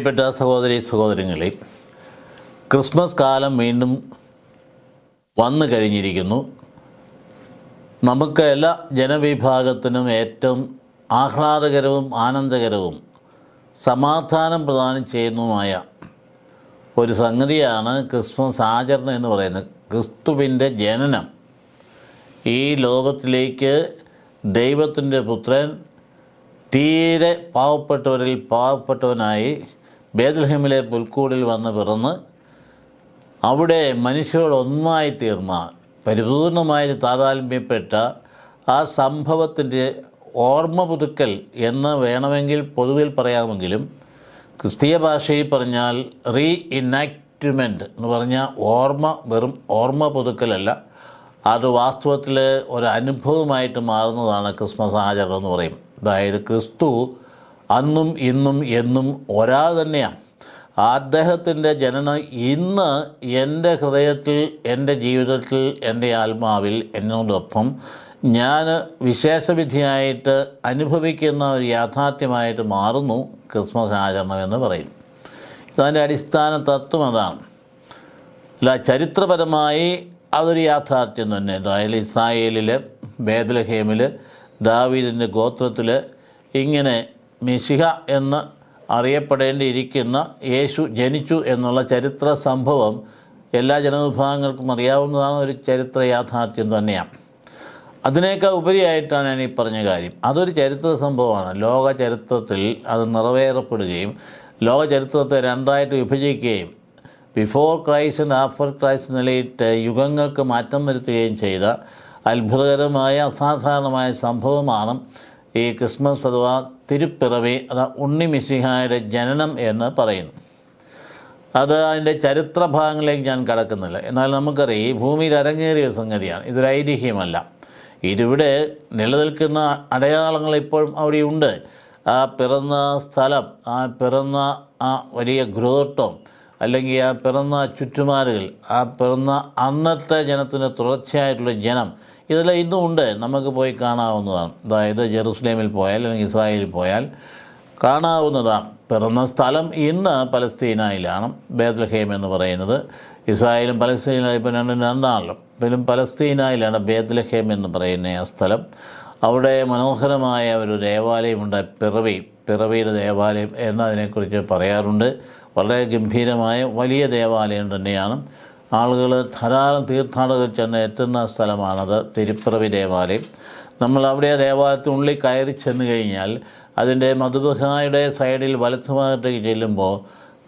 പ്രിയപ്പെട്ട സഹോദരി സഹോദരങ്ങളെ ക്രിസ്മസ് കാലം വീണ്ടും വന്നു കഴിഞ്ഞിരിക്കുന്നു. നമുക്ക് എല്ലാ ജനവിഭാഗത്തിനും ഏറ്റവും ആഹ്ലാദകരവും ആനന്ദകരവും സമാധാനം പ്രദാനം ചെയ്യുന്നതുമായ ഒരു സംഗതിയാണ് ക്രിസ്മസ് ആചരണം എന്ന് പറയുന്നത്. ക്രിസ്തുവിന്റെ ജനനം. ഈ ലോകത്തിലേക്ക് ദൈവത്തിന്റെ പുത്രൻ തീരെ പാവപ്പെട്ടവരിൽ പാവപ്പെട്ടവനായി ബേദൽഹേമിലെ പുൽക്കൂടിൽ വന്ന് പിറന്ന് അവിടെ മനുഷ്യരോടൊന്നായി തീർന്ന പരിപൂർണമായി താതാത്മ്യപ്പെട്ട ആ സംഭവത്തിന്റെ ഓർമ്മ പുതുക്കൽ എന്ന് വേണമെങ്കിൽ പൊതുവിൽ പറയാമെങ്കിലും ക്രിസ്തീയ ഭാഷയിൽ പറഞ്ഞാൽ റീ ഇനാക്ട്മെന്റ് എന്ന് പറഞ്ഞാൽ ഓർമ്മ വെറും ഓർമ്മ പുതുക്കലല്ല. അത് വാസ്തവത്തിൽ ഒരു അനുഭവമായിട്ട് മാറുന്നതാണ് ക്രിസ്മസ് ആചരണം എന്ന് പറയും. അതായത് ക്രിസ്തു അന്നും ഇന്നും എന്നും ഒരാൾ തന്നെയാണ്. അദ്ദേഹത്തിന്റെ ജനനം ഇന്ന് എന്റെ ഹൃദയത്തിൽ എന്റെ ജീവിതത്തിൽ എന്റെ ആത്മാവിൽ എന്നോടൊപ്പം ഞാൻ വിശേഷവിധിയായിട്ട് അനുഭവിക്കുന്ന ഒരു യാഥാർത്ഥ്യമായിട്ട് മാറുന്നു ക്രിസ്മസ് ആചരണം എന്ന് പറയും ഇതിന്റെ അടിസ്ഥാന തത്വം അതാണ്. അല്ല ചരിത്രപരമായി അതൊരു യാഥാർത്ഥ്യം തന്നെ. അതായത് ഇസ്രായേലിൽ ബേദലഹേമിൽ ദാവീദിന്റെ ഗോത്രത്തിൽ ഇങ്ങനെ മിശിഹ എന്ന് അറിയപ്പെടേണ്ടിയിരിക്കുന്ന യേശു ജനിച്ചു എന്നുള്ള ചരിത്ര സംഭവം എല്ലാ ജനവിഭാഗങ്ങൾക്കും അറിയാവുന്നതാണ് ഒരു ചരിത്ര യാഥാർത്ഥ്യം തന്നെയാണ്. അതിനേക്കാൾ ഉപരിയായിട്ടാണ് ഞാൻ ഈ പറഞ്ഞ കാര്യം. അതൊരു ചരിത്ര സംഭവമാണ്. ലോക ചരിത്രത്തിൽ അത് നിറവേറപ്പെടുകയും ലോക ചരിത്രത്തെ രണ്ടായിട്ട് വിഭജിക്കുകയും before Christ and after Christ നിലയിട്ട് യുഗങ്ങൾക്ക് മാറ്റം വരുത്തുകയും ചെയ്ത അത്ഭുതകരമായ അസാധാരണമായ സംഭവമാണ് ഈ ക്രിസ്മസ് അഥവാ തിരുപ്പിറവി അഥവാ ഉണ്ണി മിശിഹായുടെ ജനനം എന്ന് പറയുന്നു. അത് അതിന്റെ ചരിത്ര ഭാഗങ്ങളിലേക്ക് ഞാൻ കടക്കുന്നില്ല. എന്നാൽ നമുക്കറിയാം ഈ ഭൂമിയിൽ അരങ്ങേറിയ സംഗതിയാണ്. ഇതൊരു ഐതിഹ്യമല്ല. ഇതിവിടെ നിലനിൽക്കുന്ന അടയാളങ്ങൾ ഇപ്പോഴും അവിടെയുണ്ട്. ആ പിറന്ന സ്ഥലം ആ പിറന്ന ആ വലിയ ഗ്രൂട്ടം അല്ലെങ്കിൽ ആ പിറന്ന ചുറ്റുമാറുകൾ ആ പിറന്ന അന്നത്തെ ജനത്തിന് തുടർച്ചയായിട്ടുള്ള ജനം ഇതെല്ലാം ഇന്നും ഉണ്ട്. നമുക്ക് പോയി കാണാവുന്നതാണ്. അതായത് ജെറുസലേമിൽ പോയാൽ അല്ലെങ്കിൽ ഇസ്രായേലിൽ പോയാൽ കാണാവുന്നതാണ്. പിറന്ന സ്ഥലം ഇന്ന് പലസ്തീനയിലാണ്. ബേത്ലഹേം എന്ന് പറയുന്നത്. ഇസ്രായേലും പലസ്തീനായി ഇപ്പം രണ്ടും രണ്ടാണല്ലോ പിന്നെ പലസ്തീനയിലാണ് ബേത്ലഹേം എന്ന് പറയുന്ന ആ സ്ഥലം. അവിടെ മനോഹരമായ ഒരു ദേവാലയമുണ്ട്. പിറവി പിറവിയുടെ ദേവാലയം എന്നതിനെക്കുറിച്ച് പറയാറുണ്ട്. വളരെ ഗംഭീരമായ വലിയ ദേവാലയം തന്നെയാണ്. ആളുകൾ ധാരാളം തീർത്ഥാടകർ ചെന്ന് എത്തുന്ന സ്ഥലമാണത് തിരുപ്പിറവി ദേവാലയം. നമ്മൾ അവിടെ ആ ദേവാലയത്തിനുള്ളിൽ കയറി ചെന്ന് കഴിഞ്ഞാൽ അതിന്റെ മധുബഹായുടെ സൈഡിൽ വലത്തുഭാഗത്തേക്ക് ചെല്ലുമ്പോൾ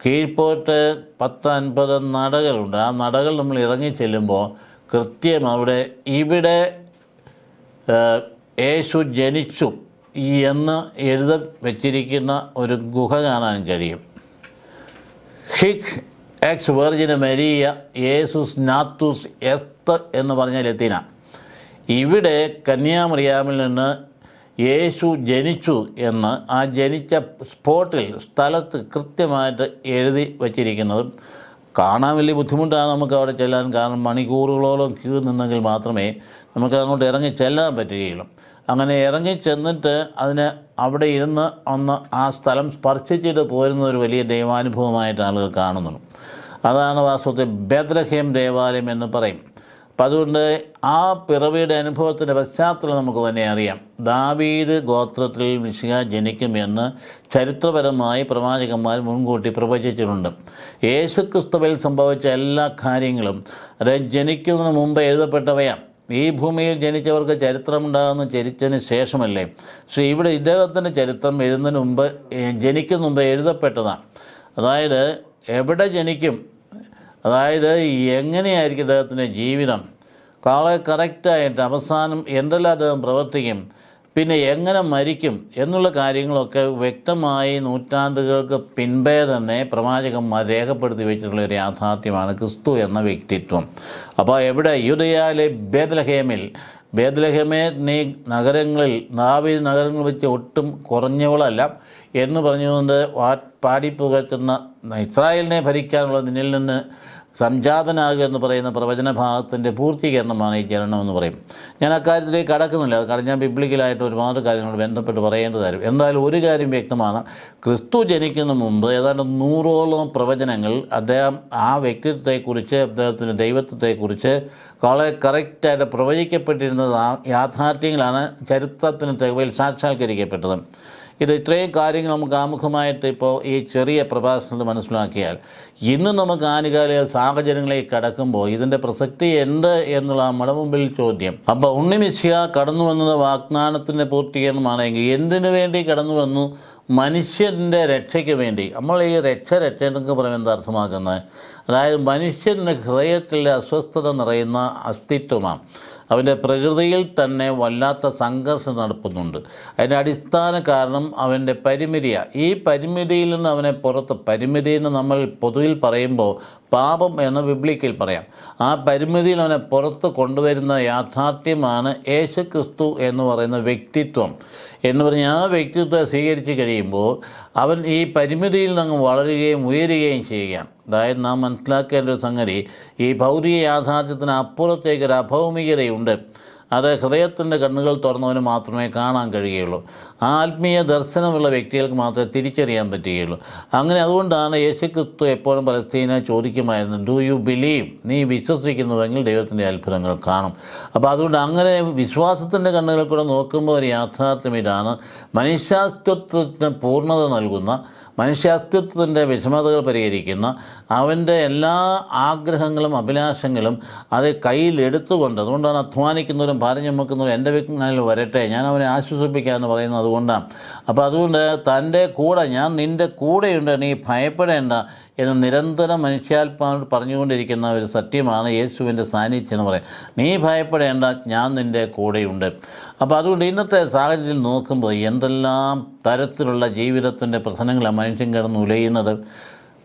കീഴ്പോട്ട് പത്ത് അൻപത് നടകളുണ്ട്. ആ നടകൾ നമ്മൾ ഇറങ്ങി ചെല്ലുമ്പോൾ കൃത്യം അവിടെ ഇവിടെ യേശു ജനിച്ചു എന്ന് എഴുത വെച്ചിരിക്കുന്ന ഒരു ഗുഹ കാണാൻ കഴിയും. ഹിക് എക്സ് വെർജിന് മരിയ യേസുസ് നാത്തുസ് എസ്ത് എന്ന് പറഞ്ഞ ലത്തീന. ഇവിടെ കന്യാമറിയാമിൽ നിന്ന് യേശു ജനിച്ചു എന്ന് ആ ജനിച്ച സ്പോട്ടിൽ സ്ഥലത്ത് കൃത്യമായിട്ട് എഴുതി വച്ചിരിക്കുന്നതും. കാണാൻ വലിയ ബുദ്ധിമുട്ടാണ് നമുക്ക് അവിടെ ചെല്ലാൻ. കാരണം മണിക്കൂറുകളോളം ക്യൂ നിന്നെങ്കിൽ മാത്രമേ നമുക്ക് അങ്ങോട്ട് ഇറങ്ങി ചെല്ലാൻ പറ്റുകയുള്ളൂ. അങ്ങനെ ഇറങ്ങി ചെന്നിട്ട് അതിന് അവിടെ ഇരുന്ന് ഒന്ന് ആ സ്ഥലം സ്പർശിച്ചിട്ട് പോരുന്ന ഒരു വലിയ ദൈവാനുഭവമായിട്ട് ആളുകൾ കാണുന്നുള്ളൂ അതാണ് വാസ്തവത്തിൽ ബദ്രഹേം ദേവാലയം എന്ന് പറയും. അപ്പം അതുകൊണ്ട് ആ പിറവിയുടെ അനുഭവത്തിന്റെ പശ്ചാത്തലം നമുക്ക് തന്നെ അറിയാം. ദാവീദ് ഗോത്രത്തിൽ മിശിക ജനിക്കുമെന്ന് ചരിത്രപരമായി പ്രവാചകന്മാർ മുൻകൂട്ടി പ്രവചിച്ചിട്ടുണ്ട്. യേശുക്രിസ്തുവിൽ സംഭവിച്ച എല്ലാ കാര്യങ്ങളും അത് ജനിക്കുന്നതിന് മുമ്പ് എഴുതപ്പെട്ടവയാണ്. ഈ ഭൂമിയിൽ ജനിച്ചവർക്ക് ചരിത്രമുണ്ടാകുന്ന ചരിച്ചതിന് ശേഷമല്ലേ? പക്ഷേ ഇവിടെ ഇദ്ദേഹത്തിന്റെ ചരിത്രം എഴുതുന്നതിന് മുമ്പ് ജനിക്കുന്ന മുമ്പ് എഴുതപ്പെട്ടതാണ്. അതായത് എവിടെ ജനിക്കും? അതായത് എങ്ങനെയായിരിക്കും ഇദ്ദേഹത്തിന്റെ ജീവിതം? കാളെ കറക്റ്റായിട്ട് അവസാനം എന്തെല്ലാം അദ്ദേഹം പ്രവർത്തിക്കും? പിന്നെ എങ്ങനെ മരിക്കും എന്നുള്ള കാര്യങ്ങളൊക്കെ വ്യക്തമായി നൂറ്റാണ്ടുകൾക്ക് പിൻപേ തന്നെ പ്രവാചകന്മാർ രേഖപ്പെടുത്തി വെച്ചിട്ടുള്ള ഒരു യാഥാർത്ഥ്യമാണ് ക്രിസ്തു എന്ന വ്യക്തിത്വം. അപ്പോൾ എവിടെ യുദയാലെ ബേദലഹേമിൽ ബേദലഹേമേ നീ നഗരങ്ങളിൽ നാവി നഗരങ്ങൾ വെച്ച് ഒട്ടും കുറഞ്ഞവളല്ല എന്ന് പറഞ്ഞുകൊണ്ട് വാ- പാടിപ്പുകഴ്ത്തുന്ന ഇസ്രായേലിനെ ഭരിക്കാനുള്ള നിന്നിൽ നിന്ന് സംജാതനാകുക എന്ന് പറയുന്ന പ്രവചന ഭാഗത്തിന്റെ പൂർത്തീകരണമാണ് ഈ ജനനം എന്ന് പറയും. ഞാൻ അക്കാര്യത്തിലേക്ക് കടക്കുന്നില്ല. കാരണം ഞാൻ ബിബ്ലിക്കലായിട്ട് ഒരുപാട് കാര്യങ്ങൾ ബന്ധപ്പെട്ട് പറയേണ്ടതായിരുന്നു എന്തായാലും ഒരു കാര്യം വ്യക്തമാണ്. ക്രിസ്തു ജനിക്കുന്ന മുമ്പ് ഏതാണ്ട് നൂറോളം പ്രവചനങ്ങൾ അദ്ദേഹം ആ വ്യക്തിത്വത്തെക്കുറിച്ച് അദ്ദേഹത്തിന്റെ ദൈവത്വത്തെക്കുറിച്ച് വളരെ കറക്റ്റായിട്ട് പ്രവചിക്കപ്പെട്ടിരുന്നത് ആ യാഥാർത്ഥ്യങ്ങളാണ് ചരിത്രത്തിന് തെളിവിൽ സാക്ഷാത്കരിക്കപ്പെട്ടത്. ഇത് ഇത്രയും കാര്യങ്ങൾ നമുക്ക് ആമുഖമായിട്ട് ഇപ്പോൾ ഈ ചെറിയ പ്രഭാഷണത്തിൽ മനസ്സിലാക്കിയാൽ ഇന്ന് നമുക്ക് ആനുകാലിക സാഹചര്യങ്ങളിലേക്ക് കടക്കുമ്പോൾ ഇതിന്റെ പ്രസക്തി എന്ത് എന്നുള്ള നമ്മുടെ മുമ്പിൽ ചോദ്യം. അപ്പോൾ ഉണ്ണിമിശിക കടന്നു വന്നത് വാഗ്ദാനത്തിന്റെ പൂർത്തീകരണമാണെങ്കിൽ എന്തിനു വേണ്ടി കടന്നു വന്നു? മനുഷ്യന്റെ രക്ഷയ്ക്ക് വേണ്ടി. നമ്മൾ ഈ രക്ഷ രക്ഷ എന്നൊക്കെ പറയുമ്പോൾ എന്താ അർത്ഥമാക്കുന്നത്? അതായത് മനുഷ്യന്റെ ഹൃദയത്തിലെ അസ്വസ്ഥത നിറയുന്ന അസ്തിത്വമാണ്. അവന്റെ പ്രകൃതിയിൽ തന്നെ വല്ലാത്ത സംഘർഷം നടത്തുന്നുണ്ട്. അതിന്റെ അടിസ്ഥാന കാരണം അവന്റെ പരിമിതിയാണ് ഈ പരിമിതിയിൽ നിന്ന് അവനെ പുറത്ത് പരിമിതി എന്ന് നമ്മൾ പൊതുവിൽ പറയുമ്പോൾ പാപം എന്ന് ബിബ്ലിക്കിൽ പറയാം. ആ പരിമിതിയിൽ അവനെ പുറത്ത് കൊണ്ടുവരുന്ന യാഥാർത്ഥ്യമാണ് യേശു ക്രിസ്തു എന്ന് പറയുന്ന വ്യക്തിത്വം. എന്ന് പറഞ്ഞ് ആ വ്യക്തിത്വത്തെ സ്വീകരിച്ച് കഴിയുമ്പോൾ അവൻ ഈ പരിമിതിയിൽ നിന്ന് വളരുകയും ഉയരുകയും ചെയ്യുകയാണ്. അതായത് നാം മനസ്സിലാക്കേണ്ട ഒരു സംഗതി ഈ ഭൗതിക യാഥാർത്ഥ്യത്തിന് അപ്പുറത്തേക്കൊരു അഭൗമികതയുണ്ട്. അത് ഹൃദയത്തിന്റെ കണ്ണുകൾ തുറന്നവന് മാത്രമേ കാണാൻ കഴിയുകയുള്ളൂ. ആത്മീയ ദർശനമുള്ള വ്യക്തികൾക്ക് മാത്രമേ തിരിച്ചറിയാൻ പറ്റുകയുള്ളൂ. അങ്ങനെ അതുകൊണ്ടാണ് യേശുക്രിസ്തു എപ്പോഴും പലസ്തീനെ ചോദിക്കുമായിരുന്നു ഡു യു ബിലീവ് നീ വിശ്വസിക്കുന്നുവെങ്കിൽ ദൈവത്തിന്റെ അത്ഭുതങ്ങൾ കാണും. അപ്പോൾ അതുകൊണ്ട് അങ്ങനെ വിശ്വാസത്തിന്റെ കണ്ണുകൾ കൂടെ നോക്കുമ്പോൾ ഒരു യാഥാർത്ഥ്യം ഇതാണ് മനുഷ്യാസ്തിത്വത്തിന് പൂർണത നൽകുന്ന മനുഷ്യാസ്തിത്വത്തിന്റെ വിഷമതകൾ പരിഹരിക്കുന്ന അവന്റെ എല്ലാ ആഗ്രഹങ്ങളും അഭിലാഷങ്ങളും അത് കയ്യിലെടുത്തുകൊണ്ട് അതുകൊണ്ടാണ് അധ്വാനിക്കുന്നവരും ഭാരം ചുമക്കുന്നവരും എന്റെ വിജ്ഞാനിൽ വരട്ടെ ഞാൻ അവനെ ആശ്വസിപ്പിക്കാമെന്ന് പറയുന്നത് അതുകൊണ്ടാണ്. അപ്പോൾ അതുകൊണ്ട് തന്റെ കൂടെ ഞാൻ നിന്റെ കൂടെയുണ്ട് നീ ഭയപ്പെടേണ്ട എന്ന് നിരന്തരം മനുഷ്യാത്മാവ് പറഞ്ഞുകൊണ്ടിരിക്കുന്ന ഒരു സത്യമാണ് യേശുവിന്റെ സാന്നിധ്യം എന്ന് പറയാം നീ ഭയപ്പെടേണ്ട ഞാൻ നിന്റെ കൂടെയുണ്ട്. അപ്പോൾ അതുകൊണ്ട് ഇന്നത്തെ സാഹചര്യത്തിൽ നോക്കുമ്പോൾ എന്തെല്ലാം തരത്തിലുള്ള ജീവിതത്തിന്റെ പ്രശ്നങ്ങളാണ് മനുഷ്യൻ കിടന്ന് ഉലയുന്നത്?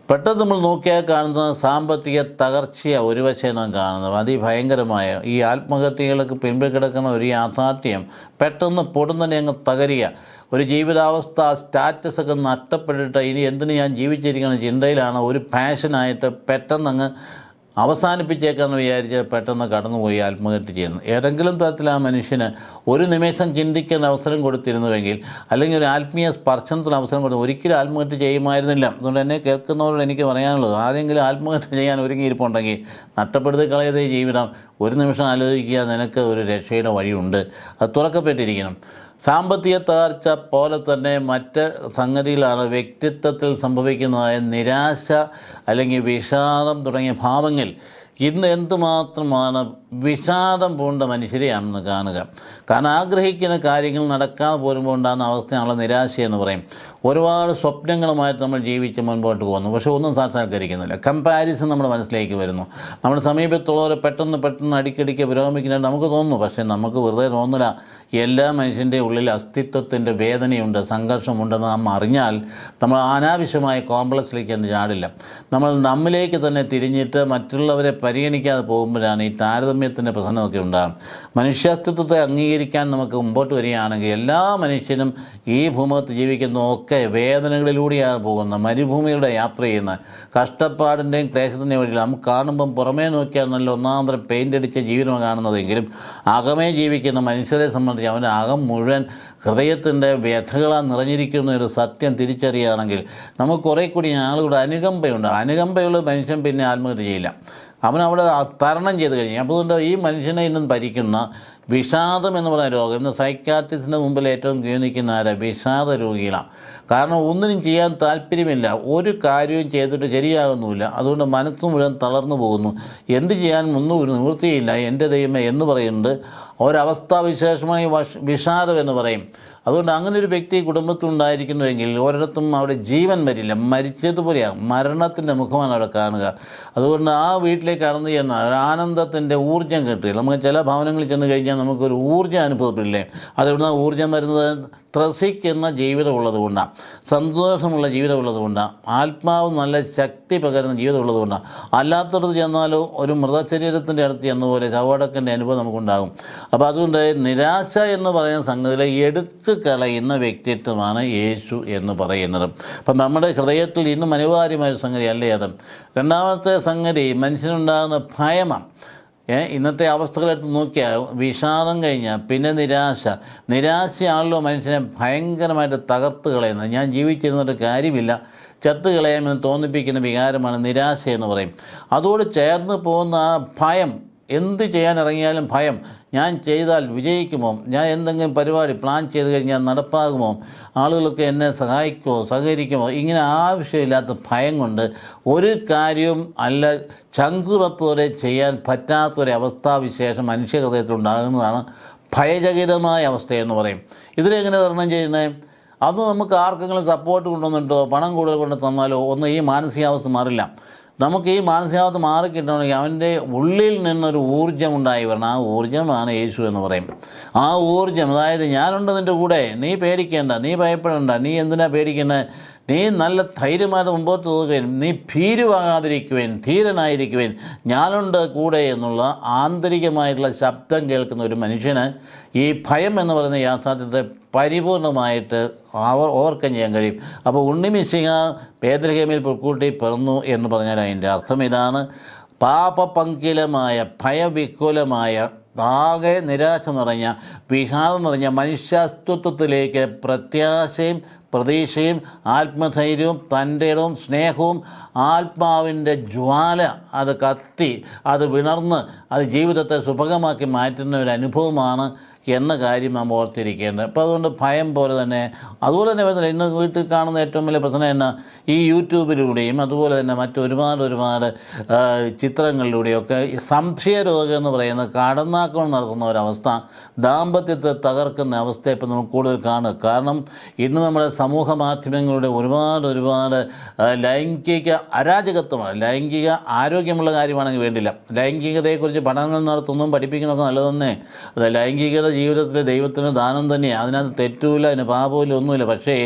പെട്ടെന്ന് നമ്മൾ നോക്കിയാൽ കാണുന്ന സാമ്പത്തിക തകർച്ചയാണ് ഒരു വശം നാം കാണുന്നത്. അതിഭയങ്കരമായ ഈ ആത്മഹത്യകൾക്ക് പിൻപിൽ കിടക്കുന്ന ഒരു യാഥാർത്ഥ്യം പെട്ടെന്ന് പൊടുന്നനെ അങ്ങ് തകരുക. ഒരു ജീവിതാവസ്ഥ സ്റ്റാറ്റസ് ഒക്കെ നഷ്ടപ്പെട്ടിട്ട് ഇനി എന്തിനു ഞാൻ ജീവിച്ചിരിക്കുന്ന ചിന്തയിലാണ് ഒരു പാഷനായിട്ട് പെട്ടെന്ന് അങ്ങ് അവസാനിപ്പിച്ചേക്കാന്ന് വിചാരിച്ച് പെട്ടെന്ന് കടന്നുപോയി ആത്മഹത്യ ചെയ്യുന്നു. ഏതെങ്കിലും തരത്തിൽ ആ മനുഷ്യന് ഒരു നിമിഷം ചിന്തിക്കുന്ന അവസരം കൊടുത്തിരുന്നുവെങ്കിൽ അല്ലെങ്കിൽ ഒരു ആത്മീയ സ്പർശനത്തിന് അവസരം കൊടുത്തു ഒരിക്കലും ആത്മഹത്യ ചെയ്യുമായിരുന്നില്ല. അതുകൊണ്ട് എന്നെ കേൾക്കുന്നവരോട് എനിക്ക് പറയാനുള്ളത് ആരെങ്കിലും ആത്മഹത്യ ചെയ്യാൻ ഒരുങ്ങിയിരിപ്പുണ്ടെങ്കിൽ നഷ്ടപ്പെടുത്തി കളയതേ ജീവിതം ഒരു നിമിഷം ആലോചിക്കുക നിനക്ക് ഒരു രക്ഷയുടെ വഴിയുണ്ട്. അത് തുറക്കപ്പെട്ടിരിക്കണം സാമ്പത്തിക തകർച്ച പോലെ തന്നെ മറ്റ് സംഗതികളാണ് വ്യക്തിത്വത്തിൽ സംഭവിക്കുന്നതായ നിരാശ അല്ലെങ്കിൽ വിഷാദം തുടങ്ങിയ ഭാവങ്ങൾ. ഇന്ന് എന്തുമാത്രമാണ് വിഷാദം പൂണ്ട മനുഷ്യരെയാണെന്ന് കാണുക. കാരണം ആഗ്രഹിക്കുന്ന കാര്യങ്ങൾ നടക്കാതെ പോരുമ്പോൾ ഉണ്ടാകുന്ന അവസ്ഥയാണുള്ള നിരാശ എന്ന് പറയും. ഒരുപാട് സ്വപ്നങ്ങളുമായിട്ട് നമ്മൾ ജീവിച്ച് മുൻപോട്ട് പോകുന്നു. പക്ഷേ ഒന്നും സാക്ഷാത്കരിക്കുന്നില്ല. കമ്പാരിസൺ നമ്മുടെ മനസ്സിലേക്ക് വരുന്നു. നമ്മുടെ സമീപത്തുള്ളവർ പെട്ടെന്ന് പെട്ടെന്ന് അടിക്കടിക്ക് വിരോമിക്കുന്ന നമുക്ക് തോന്നുന്നു പക്ഷേ നമുക്ക് വെറുതെ തോന്നില്ല എല്ലാ മനുഷ്യന്റെ ഉള്ളിൽ അസ്തിത്വത്തിന്റെ വേദനയുണ്ട് സംഘർഷമുണ്ടെന്ന് നാം അറിഞ്ഞാൽ നമ്മൾ അനാവശ്യമായ കോംപ്ലക്സിലേക്ക് ഒന്നും ചാടില്ല. നമ്മൾ നമ്മിലേക്ക് തന്നെ തിരിഞ്ഞിട്ട് മറ്റുള്ളവരെ പരിഗണിക്കാതെ പോകുമ്പോഴാണ് ഈ താരതമ്യത്തിന്റെ പ്രശ്നമൊക്കെ ഉണ്ടാകും മനുഷ്യാസ്തിത്വത്തെ അംഗീകരിക്കാൻ നമുക്ക് മുമ്പോട്ട് വരികയാണെങ്കിൽ എല്ലാ മനുഷ്യനും ഈ ഭൂമുഖത്ത് ജീവിക്കുന്നതൊക്കെ വേദനകളിലൂടെയാണ് പോകുന്ന മരുഭൂമിയുടെ യാത്ര ചെയ്യുന്ന കഷ്ടപ്പാടിന്റെയും ക്ലേശത്തിന്റെയും വഴിയിൽ നമുക്ക് കാണുമ്പം പുറമേ നോക്കിയാൽ നല്ല ഒന്നാന്തരം പെയിന്റ് അടിച്ച ജീവിതമാണ് കാണുന്നതെങ്കിലും അകമേ ജീവിക്കുന്ന മനുഷ്യരെ സംബന്ധിച്ച് അവന്റെ അകം മുഴുവൻ ഹൃദയത്തിന്റെ വ്യഥകളാൽ നിറഞ്ഞിരിക്കുന്ന ഒരു സത്യം തിരിച്ചറിയുകയാണെങ്കിൽ നമുക്ക് കുറേ കൂടി ആളുകളുടെ അനുകമ്പയുണ്ട്. അനുകമ്പയുള്ള മനുഷ്യൻ പിന്നെ ആത്മഹത്യ ചെയ്യില്ല. അവൻ അവിടെ തരണം ചെയ്ത് കഴിഞ്ഞു. അപ്പോൾ അതുകൊണ്ട് ഈ മനുഷ്യനെ ഇന്നും ഭരിക്കുന്ന വിഷാദം എന്ന് പറയുന്ന രോഗം ഇന്ന് സൈക്കാട്രിസ്റ്റിന്റെ മുമ്പിൽ ഏറ്റവും ഗീണിക്കുന്ന ആരാ? വിഷാദ രോഗികളാണ് കാരണം ഒന്നിനും ചെയ്യാൻ താല്പര്യമില്ല. ഒരു കാര്യവും ചെയ്തിട്ട് ശരിയാകുന്നുമില്ല. അതുകൊണ്ട് മനസ്സ് മുഴുവൻ തളർന്നു പോകുന്നു. എന്ത് ചെയ്യാൻ ഒന്നും ഒരു നിവൃത്തിയില്ല. എന്റെ ദൈവമേ എന്ന് പറയുന്നത് ഒരവസ്ഥാവിശേഷമായി വഷ് വിഷാദം എന്ന് പറയും. അതുകൊണ്ട് അങ്ങനെ ഒരു വ്യക്തി കുടുംബത്തിലുണ്ടായിരിക്കുന്നുവെങ്കിൽ ഒരിടത്തും അവിടെ ജീവൻ വരില്ല. മരിച്ചതുപോലെയാണ് മരണത്തിന്റെ മുഖമാണ് അവിടെ കാണുക. അതുകൊണ്ട് ആ വീട്ടിലേക്ക് കടന്നു ചെന്നാൽ ആനന്ദത്തിന്റെ ഊർജം കിട്ടുകയില്ല നമുക്ക് ചില ഭവനങ്ങളിൽ ചെന്ന് കഴിഞ്ഞാൽ നമുക്കൊരു ഊർജം അനുഭവപ്പെടില്ലേ? അതെവിടുന്ന ഊർജം വരുന്നത്? ത്രസിക്കുന്ന ജീവിതമുള്ളത് കൊണ്ടാണ് സന്തോഷമുള്ള ജീവിതമുള്ളത് കൊണ്ടാണ് ആത്മാവ് നല്ല ശക്തി പകരുന്ന ജീവിതമുള്ളത് കൊണ്ടാണ് അല്ലാത്തടത്ത് ചെന്നാലോ ഒരു മൃതശരീരത്തിന്റെ അടുത്ത് ചെന്ന പോലെ ചവടക്കന്റെ അനുഭവം നമുക്കുണ്ടാകും. അപ്പോൾ അതുകൊണ്ട് നിരാശ എന്ന് പറയുന്ന സംഗതിയിലെ എടുത്തു കളയുന്ന വ്യക്തിത്വമാണ് യേശു എന്ന് പറയുന്നത്. അപ്പം നമ്മുടെ ഹൃദയത്തിൽ ഇന്നും അനിവാര്യമായ സംഗതി അല്ലേ അത്? രണ്ടാമത്തെ സംഗതി മനുഷ്യനുണ്ടാകുന്ന ഭയമാണ് ഇന്നത്തെ അവസ്ഥകളെടുത്ത് നോക്കിയാൽ വിഷാദം കഴിഞ്ഞാൽ പിന്നെ നിരാശ. നിരാശയാണല്ലോ മനുഷ്യനെ ഭയങ്കരമായിട്ട് തകർത്ത് കളയുന്നത്. ഞാൻ ജീവിച്ചിരുന്നിട്ട് കാര്യമില്ല. ചത്ത് കളയാമെന്ന് തോന്നിപ്പിക്കുന്ന വികാരമാണ് നിരാശ എന്ന് പറയും. അതോട് ചേർന്ന് പോകുന്ന ആ ഭയം എന്ത് ചെയ്യാൻ ഇറങ്ങിയാലും ഭയം. ഞാൻ ചെയ്താൽ വിജയിക്കുമോ? ഞാൻ എന്തെങ്കിലും പരിപാടി പ്ലാൻ ചെയ്ത് കഴിഞ്ഞാൽ നടപ്പാകുമോ? ആളുകളൊക്കെ എന്നെ സഹായിക്കുമോ? സഹകരിക്കുമോ? ഇങ്ങനെ ആവശ്യമില്ലാത്ത ഭയം കൊണ്ട് ഒരു കാര്യവും അല്ല ചങ്കുറപ്പോടെ ചെയ്യാൻ പറ്റാത്തൊരവസ്ഥാവിശേഷം മനുഷ്യഹൃദയത്തിൽ ഉണ്ടാകുന്നതാണ് ഭയചകിതമായ അവസ്ഥയെന്ന് പറയും. ഇതിനെങ്ങനെ തരണം ചെയ്യുന്നത് അത് നമുക്ക് ആർക്കെങ്കിലും സപ്പോർട്ട് കൊണ്ടുവന്നിട്ടോ പണം കൂടുതൽ കൊണ്ട് തന്നാലോ ഒന്നും ഈ മാനസികാവസ്ഥ മാറില്ല. നമുക്ക് ഈ മാനസികാവസ്ഥ മാറിക്കിട്ടണമെങ്കിൽ അവന്റെ ഉള്ളിൽ നിന്നൊരു ഊർജം ഉണ്ടായി വരണം. ആ ഊർജമാണ് യേശു എന്ന് പറയും. ആ ഊർജം അതായത് ഞാനുണ്ട് നിന്റെ കൂടെ നീ പേടിക്കേണ്ട നീ ഭയപ്പെടേണ്ട നീ എന്തിനാ പേടിക്കേണ്ടത് നീ നല്ല ധൈര്യമായിട്ട് മുമ്പോട്ട് പോകുകയും നീ ഭീരുവാകാതിരിക്കുവേൻ ധീരനായിരിക്കുവേൻ ഞാനുണ്ട് കൂടെ എന്നുള്ള ആന്തരികമായിട്ടുള്ള ശബ്ദം കേൾക്കുന്ന ഒരു മനുഷ്യന് ഈ ഭയം എന്ന് പറയുന്ന യാഥാർത്ഥ്യത്തെ പരിപൂർണമായിട്ട് അവർ ഓവർകം ചെയ്യാൻ കഴിയും. അപ്പോൾ ഉണ്ണിമിശിക പേതൃഹേമിൽ പുൽക്കൂട്ടി പിറന്നു എന്ന് പറഞ്ഞാൽ അതിന്റെ അർത്ഥം ഇതാണ്. പാപപങ്കിലമായ ഭയവിക്കുലമായ ആകെ നിരാശ നിറഞ്ഞ വിഷാദം നിറഞ്ഞ മനുഷ്യാസ്തിത്വത്തിലേക്ക് പ്രത്യാശയും പ്രതീക്ഷയും ആത്മധൈര്യവും തന്റെ ഇടവും സ്നേഹവും ആത്മാവിന്റെ ജ്വാല അത് കത്തി അത് വിണർന്ന് അത് ജീവിതത്തെ സുഭഗമാക്കി മാറ്റുന്ന ഒരു അനുഭവമാണ് എന്ന കാര്യം നാം ഓർത്തിരിക്കേണ്ടത്. അപ്പോൾ അതുകൊണ്ട് ഭയം പോലെ തന്നെ അതുപോലെ തന്നെ വരുന്നില്ല ഇന്ന് വീട്ടിൽ കാണുന്ന ഏറ്റവും വലിയ പ്രശ്നം എന്നാ ഈ യൂട്യൂബിലൂടെയും അതുപോലെ തന്നെ മറ്റൊരുപാട് ഒരുപാട് ചിത്രങ്ങളിലൂടെയൊക്കെ സംശയരോഗം എന്ന് പറയുന്ന കടന്നാക്രമണം നടത്തുന്ന ഒരവസ്ഥ ദാമ്പത്യത്തെ തകർക്കുന്ന അവസ്ഥ ഇപ്പം നമുക്ക് കൂടുതൽ കാണുക. കാരണം ഇന്ന് നമ്മുടെ സമൂഹ മാധ്യമങ്ങളുടെ ഒരുപാട് ഒരുപാട് ലൈംഗിക അരാജകത്വമാണ്. ലൈംഗിക ആരോഗ്യമുള്ള കാര്യമാണെങ്കിൽ വേണ്ടില്ല. ലൈംഗികതയെക്കുറിച്ച് പഠനങ്ങൾ നടത്തുന്നതും പഠിപ്പിക്കുന്നതൊക്കെ നല്ലതെന്നേ. അത് ലൈംഗികത ജീവിതത്തിലെ ദൈവത്തിന് ദാനം തന്നെയാണ് അതിനകത്ത് തെറ്റൂല അതിന് പാപമില്ല ഒന്നുമില്ല. പക്ഷേ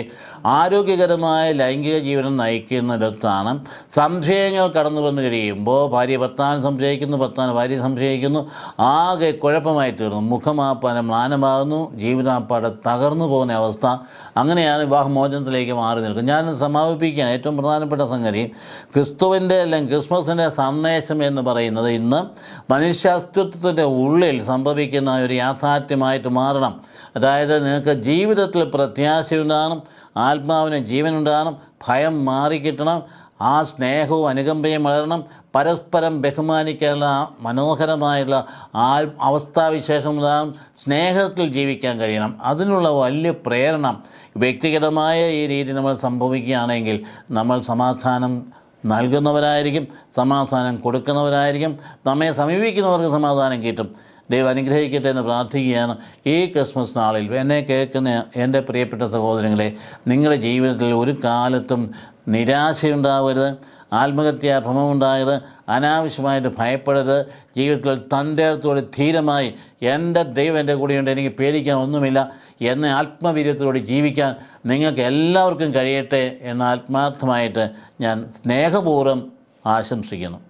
ആരോഗ്യകരമായ ലൈംഗിക ജീവിതം നയിക്കുന്നിടത്താണ് സംശയങ്ങൾ കടന്നു വന്നു കഴിയുമ്പോൾ ഭാര്യ ഭർത്താൻ സംശയിക്കുന്നു ഭർത്താൻ ഭാര്യ സംശയിക്കുന്നു ആകെ കുഴപ്പമായി തീർന്നു. മുഖമാപ്പാനം മ്ലാനമാകുന്നു ജീവിതാപ്പാടെ തകർന്നു പോകുന്ന അവസ്ഥ. അങ്ങനെയാണ് വിവാഹമോചനത്തിലേക്ക് മാറി നിൽക്കുന്നത്. ഞാൻ സമാപിപ്പിക്കാൻ ഏറ്റവും പ്രധാനപ്പെട്ട സംഗതി ക്രിസ്തുവിന്റെ അല്ലെങ്കിൽ ക്രിസ്മസിന്റെ സന്ദേശം എന്ന് പറയുന്നത് ഇന്ന് മനുഷ്യാസ്തിത്വത്തിന്റെ ഉള്ളിൽ സംഭവിക്കുന്ന ഒരു യാഥാർത്ഥ്യമായിട്ട് മാറണം. അതായത് നിങ്ങൾക്ക് ജീവിതത്തിൽ പ്രത്യാശയുണ്ടാകണം ആത്മാവിന് ജീവനുണ്ടാകണം ഭയം മാറിക്കിട്ടണം ആ സ്നേഹവും അനുകമ്പയും വളരണം പരസ്പരം ബഹുമാനിക്കാനുള്ള മനോഹരമായുള്ള ആ അവസ്ഥാവിശേഷം ഉണ്ടാകും സ്നേഹത്തിൽ ജീവിക്കാൻ കഴിയണം. അതിനുള്ള വലിയ പ്രേരണ വ്യക്തിഗതമായ ഈ രീതി നമ്മൾ സംഭവിക്കുകയാണെങ്കിൽ നമ്മൾ സമാധാനം നൽകുന്നവരായിരിക്കും സമാധാനം കൊടുക്കുന്നവരായിരിക്കും നമ്മെ സമീപിക്കുന്നവർക്ക് സമാധാനം കിട്ടും. ദൈവം അനുഗ്രഹിക്കട്ടെ എന്ന് പ്രാർത്ഥിക്കുകയാണ് ഈ ക്രിസ്മസ് നാളിൽ. എന്നെ കേൾക്കുന്ന എന്റെ പ്രിയപ്പെട്ട സഹോദരങ്ങളെ നിങ്ങളുടെ ജീവിതത്തിൽ ഒരു കാലത്തും നിരാശയുണ്ടാവരുത് ആത്മഹത്യാ ഭ്രമമുണ്ടാകരുത് അനാവശ്യമായിട്ട് ഭയപ്പെടരുത് ജീവിതത്തിൽ തന്റെ അടുത്തോടെ ധീരമായി എന്റെ ദൈവം എന്റെ കൂടെയുണ്ട് എനിക്ക് പേടിക്കാൻ ഒന്നുമില്ല എന്ന ആത്മവീര്യത്തോടെ ജീവിക്കാൻ നിങ്ങൾക്ക് എല്ലാവർക്കും കഴിയട്ടെ എന്ന് ആത്മാർത്ഥമായിട്ട് ഞാൻ സ്നേഹപൂർവം ആശംസിക്കുന്നു.